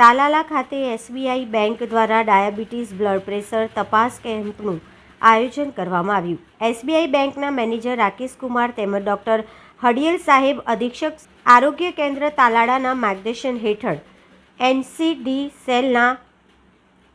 તાલાલા ખાતે SBI bank દ્વારા diabetes blood pressure તપાસ કેમ્પનું આયોજન કરવામાં આવ્યું. એસબીઆઈ બેંકના મેનેજર રાકેશ કુમાર તેમજ ડોક્ટર હડિયલ સાહેબ અધિક્ષક આરોગ્ય કેન્દ્ર તાલાળાના માર્ગદર્શન હેઠળ એનસીડી સેલના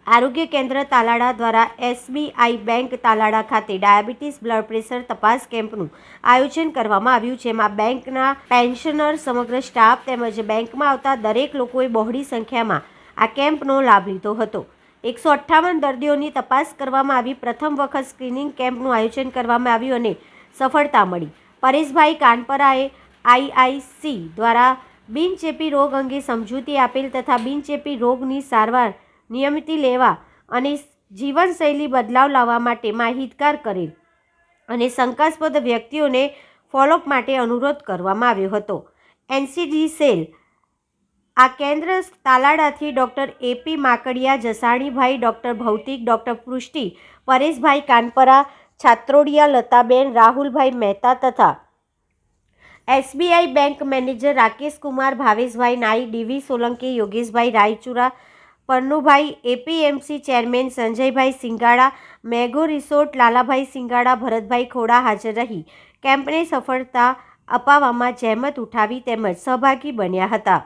આરોગ્ય કેન્દ્ર તાલાળા દ્વારા એસબીઆઈ બેંક તાલાળા ખાતે ડાયાબિટીસ બ્લડ પ્રેશર તપાસ કેમ્પનું આયોજન કરવામાં આવ્યું જેમાં બેંકના પેન્શનર સમગ્ર સ્ટાફ તેમજ બેંકમાં આવતા દરેક લોકોએ બહોળી સંખ્યામાં આ કેમ્પનો લાભ લીધો હતો. એકસો અઠ્ઠાવન દર્દીઓની તપાસ કરવામાં આવી. પ્રથમ વખત સ્ક્રીનિંગ કેમ્પનું આયોજન કરવામાં આવ્યું અને સફળતા મળી. પરેશભાઈ કાનપરાએ આઈઆઈસી દ્વારા બિનચેપી રોગ અંગે સમજૂતી આપેલ તથા બિનચેપી રોગની સારવાર નિયમિત લેવા અને જીવનશૈલી બદલાવ લાવવા માટે માહિતગાર કરેલ અને શંકાસ્પદ વ્યક્તિઓને ફોલોઅપ માટે અનુરોધ કરવામાં આવ્યો હતો. NCD cell. આ કેન્દ્ર તાલાડાથી doctor AP Makadia, Jasanibhai, doctor Bhautik, doctor Prushti, Pareshbhai Kanpara, Chhatrodiya, Lataben, Rahulbhai Mehta તથા SBI bank manager Rakesh Kumar Bhaveshbhai Nai DV Solanki, Yogeshbhai Raichura Pannubhai, APMC chairman Sanjaybhai Singada, મેગો resort Lalabhai Singada, Bharatbhai Khoda હાજર રહી. કેમ્પને સફળતા અપાવવામાં જહેમત ઉઠાવી તેમજ સહભાગી બન્યા હતા.